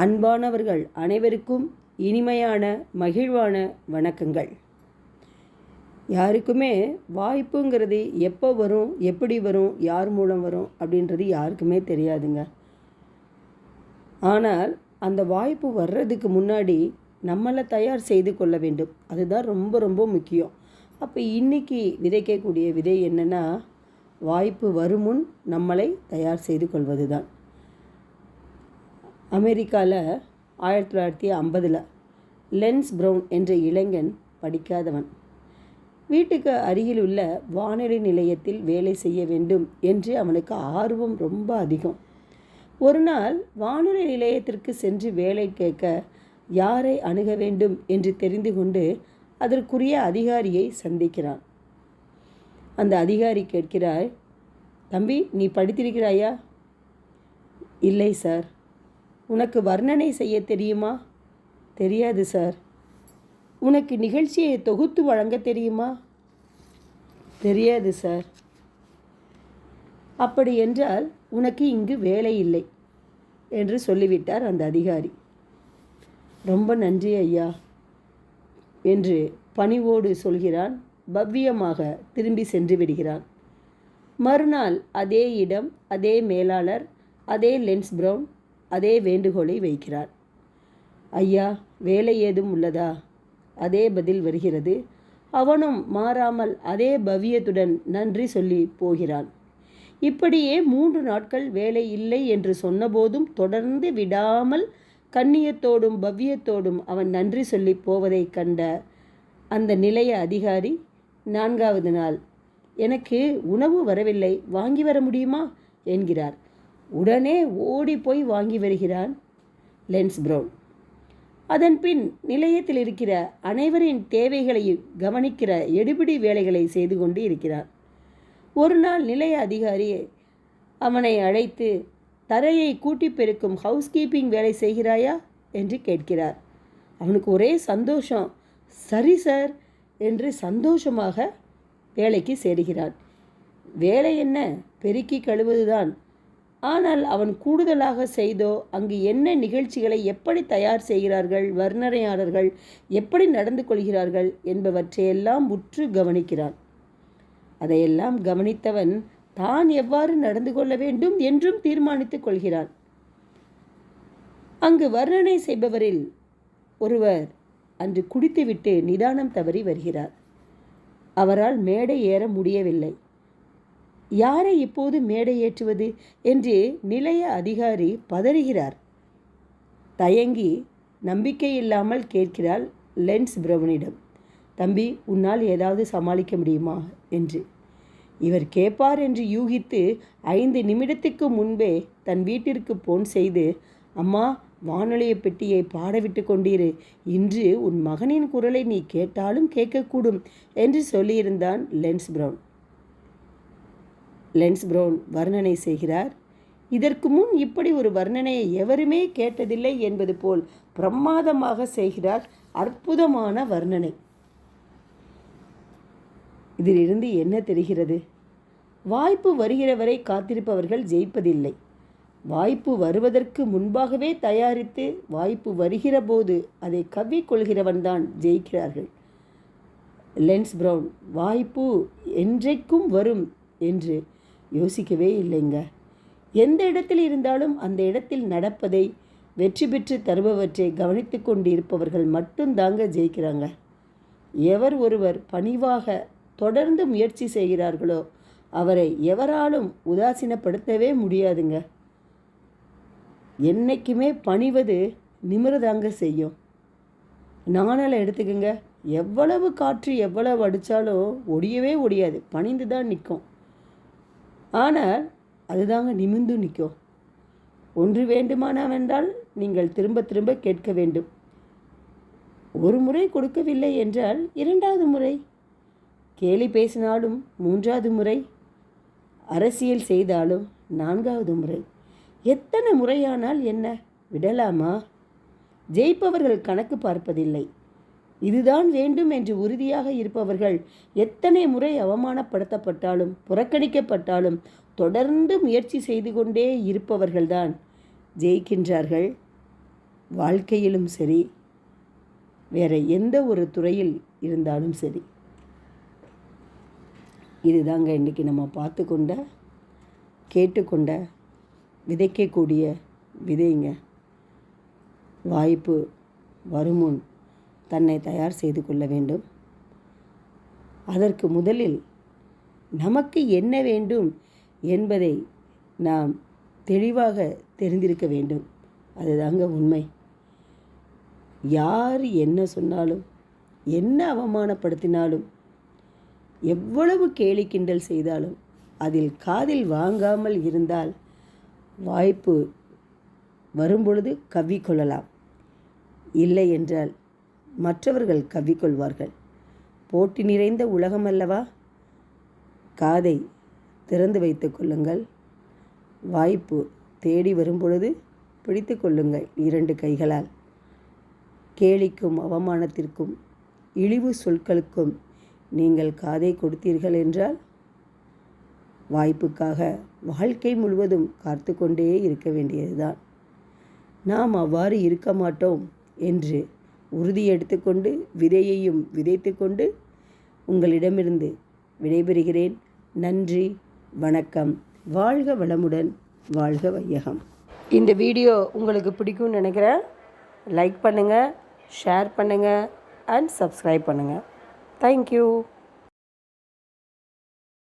அன்பானவர்கள் அனைவருக்கும் இனிமையான மகிழ்வான வணக்கங்கள். யாருக்குமே வாய்ப்புங்கிறது எப்போ வரும் எப்படி வரும் யார் மூலம் வரும் அப்படின்றது யாருக்குமே தெரியாதுங்க. ஆனால் அந்த வாய்ப்பு வர்றதுக்கு முன்னாடி நம்மளை தயார் செய்து கொள்ள வேண்டும். அதுதான் ரொம்ப ரொம்ப முக்கியம். அப்போ இன்றைக்கி விதைக்கக்கூடிய விதை என்னென்னா வாய்ப்பு வரும் முன் நம்மளை தயார் செய்து கொள்வது தான் அமெரிக்காவில் ஆயிரத்தி தொள்ளாயிரத்தி ஐம்பதில் லென்ஸ் ப்ரௌன் என்ற இளைஞன் படிக்காதவன். வீட்டுக்கு அருகில் உள்ள வானொலி நிலையத்தில் வேலை செய்ய வேண்டும் என்று அவனுக்கு ஆர்வம் ரொம்ப அதிகம். ஒரு நாள் வானொலி நிலையத்திற்கு சென்று வேலை கேட்க யாரை அணுக வேண்டும்? என்று தெரிந்து கொண்டு அதற்குரிய அதிகாரியை சந்திக்கிறான். அந்த அதிகாரி கேட்கிறாய் தம்பி நீ படித்திருக்கிறாயா? இல்லை சார். உனக்கு வர்ணனை செய்ய தெரியுமா? தெரியாது சார். உனக்கு நிகழ்ச்சியை தொகுத்து வழங்க தெரியுமா? தெரியாது சார். அப்படி என்றால் உனக்கு இங்கு வேலை இல்லை என்று சொல்லிவிட்டார் அந்த அதிகாரி. ரொம்ப நன்றி ஐயா என்று பணிவோடு சொல்கிறான். பவ்யமாக திரும்பி சென்று விடுகிறான். மறுநாள் அதே இடம் அதே மேலாளர் அதே லென்ஸ் ப்ரௌன் அதே வேண்டுகோளை வைக்கிறார். ஐயா வேலை ஏதும் உள்ளதா? அதே பதில் வருகிறது. அவனும் மாறாமல் அதே பவ்யத்துடன் நன்றி சொல்லி போகிறான். இப்படியே மூன்று நாட்கள் வேலை இல்லை என்று சொன்னபோதும் தொடர்ந்து விடாமல் கண்ணியத்தோடும் பவ்யத்தோடும் அவன் நன்றி சொல்லி போவதை கண்ட அந்த நிலைய அதிகாரி நான்காவது நாள் எனக்கு உணவு வரவில்லை வாங்கி வர முடியுமா? என்கிறார். உடனே ஓடி போய் வாங்கி வருகிறான் லென்ஸ் ப்ரௌன். அதன் பின் நிலையத்தில் இருக்கிற அனைவரின் தேவைகளையும் கவனிக்கிற எடுபிடி வேலைகளை செய்து கொண்டு இருக்கிறார் ஒரு நாள் நிலைய அதிகாரி அவனை அழைத்து தரையை கூட்டி பெருக்கும் ஹவுஸ் கீப்பிங் வேலை செய்கிறாயா? என்று கேட்கிறார். அவனுக்கு ஒரே சந்தோஷம். சரி சார் என்று சந்தோஷமாக வேலைக்கு சேருகிறான். வேலை என்ன? பெருக்கி கழுவதுதான் ஆனால் அவன் கூடுதலாக செய்தோ அங்கு என்ன நிகழ்ச்சிகளை எப்படி தயார் செய்கிறார்கள் வர்ணனையாளர்கள் எப்படி நடந்து கொள்கிறார்கள் என்பவற்றையெல்லாம் உற்று கவனிக்கிறான். அதையெல்லாம் கவனித்தவன் தான் எவ்வாறு நடந்து கொள்ள வேண்டும் என்றும் தீர்மானித்துக் கொள்கிறான். அங்கு வர்ணனை செய்பவரில் ஒருவர் அன்று குடித்துவிட்டு நிதானம் தவறி வருகிறார். அவரால் மேடை ஏற முடியவில்லை. யாரை இப்போது மேடை ஏற்றுவது என்று நிலைய அதிகாரி பதறுகிறார். தயங்கி நம்பிக்கை இல்லாமல் கேட்கிறாள் லென்ஸ் பிரவனிடம். தம்பி உன்னால் ஏதாவது சமாளிக்க முடியுமா? என்று. இவர் கேட்பார் என்று யூகித்து ஐந்து நிமிடத்துக்கு முன்பே தன் வீட்டிற்கு போன் செய்து அம்மா வானொலிய பெட்டியை பாடவிட்டு கொண்டீரு. இன்று உன் மகனின் குரலை நீ கேட்டாலும் கேட்கக்கூடும் என்று சொல்லியிருந்தான் லென்ஸ் பிரவுன். லென்ஸ் ப்ரௌன் வர்ணனை செய்கிறார். இதற்கு முன் இப்படி ஒரு வர்ணனையை எவருமே கேட்டதில்லை என்பது போல் பிரமாதமாக செய்கிறார் அற்புதமான வர்ணனை. இதிலிருந்து என்ன தெரிகிறது? வாய்ப்பு வருகிற வரை காத்திருப்பவர்கள் ஜெயிப்பதில்லை. வாய்ப்பு வருவதற்கு முன்பாகவே தயாரித்து வாய்ப்பு வருகிற போது அதை கவ்விக்கொள்கிறவன்தான் ஜெயிக்கிறார்கள். லென்ஸ் ப்ரௌன் வாய்ப்பு என்றைக்கும் வரும் என்று யோசிக்கவே இல்லைங்க. எந்த இடத்தில் இருந்தாலும் அந்த இடத்தில் நடப்பதை வெற்றி பெற்று தருபவற்றை கவனித்து கொண்டு இருப்பவர்கள் மட்டும்தாங்க ஜெயிக்கிறாங்க. எவர் ஒருவர் பணிவாக தொடர்ந்து முயற்சி செய்கிறார்களோ அவரை எவராலும் உதாசீனப்படுத்தவே முடியாதுங்க. என்றைக்குமே பணிவது நிமிரதாங்க செய்யும். நாணலை எடுத்துக்கோங்க. எவ்வளவு காற்று எவ்வளவு அடித்தாலும் ஒடியவே ஒடியாது. பணிந்து தான் நிற்கும். ஆனால் அதுதாங்க நிமிந்து நிற்கும் ஒன்று வேண்டுமானவென்றால் நீங்கள் திரும்ப திரும்ப கேட்க வேண்டும். ஒரு முறை கொடுக்கவில்லை என்றால் இரண்டாவது முறை. கேலி பேசினாலும் மூன்றாவது முறை. அரசியல் செய்தாலும் நான்காவது முறை. எத்தனை முறையானால் என்ன? விடலாமா? ஜெயிப்பவர்கள் கணக்கு பார்ப்பதில்லை. இதுதான் வேண்டும் என்று உறுதியாக இருப்பவர்கள் எத்தனை முறை அவமானப்படுத்தப்பட்டாலும் புறக்கணிக்கப்பட்டாலும் தொடர்ந்து முயற்சி செய்து கொண்டே இருப்பவர்கள்தான் ஜெயிக்கின்றார்கள். வாழ்க்கையிலும் சரி வேறு எந்த ஒரு துறையில் இருந்தாலும் சரி. இதுதாங்க இன்றைக்கி நம்ம பார்த்து கொண்ட கேட்டுக்கொண்ட விதைக்கக்கூடிய விதைங்க. வாய்ப்பு வருமுன் தன்னை தயார் செய்து கொள்ள வேண்டும். அதற்கு முதலில் நமக்கு என்ன வேண்டும் என்பதை நாம் தெளிவாக தெரிந்திருக்க வேண்டும். அதுதாங்க உண்மை. யார் என்ன சொன்னாலும் என்ன அவமானப்படுத்தினாலும் எவ்வளவு கேலி கிண்டல் செய்தாலும் அதில் காதில் வாங்காமல் இருந்தால் வாய்ப்பு வரும்பொழுது கவ்விக்கொள்ளலாம் இல்லை என்றால் மற்றவர்கள் கவ்விக்கொள்வார்கள். போட்டி நிறைந்த உலகம் அல்லவா காதை திறந்து வைத்து கொள்ளுங்கள். வாய்ப்பு தேடி வரும்பொழுது பிடித்து கொள்ளுங்கள் இரண்டு கைகளால். கேலிக்கும் அவமானத்திற்கும் இழிவு சொற்களுக்கும் நீங்கள் காதை கொடுத்தீர்கள் என்றால் வாய்ப்புக்காக வாழ்க்கை முழுவதும் காத்து கொண்டே இருக்க வேண்டியதுதான். நாம் அவ்வாறு இருக்க மாட்டோம் என்று உறுதி எடுத்துக்கொண்டு விதையையும் விதைத்து கொண்டு உங்களிடமிருந்து விடைபெறுகிறேன். நன்றி வணக்கம். வாழ்க வளமுடன் வாழ்க வையகம். இந்த வீடியோ உங்களுக்கு பிடிக்கும்னு நினைக்கிறேன். லைக் பண்ணுங்கள் ஷேர் பண்ணுங்கள் அண்ட் சப்ஸ்கிரைப் பண்ணுங்கள் தேங்க்யூ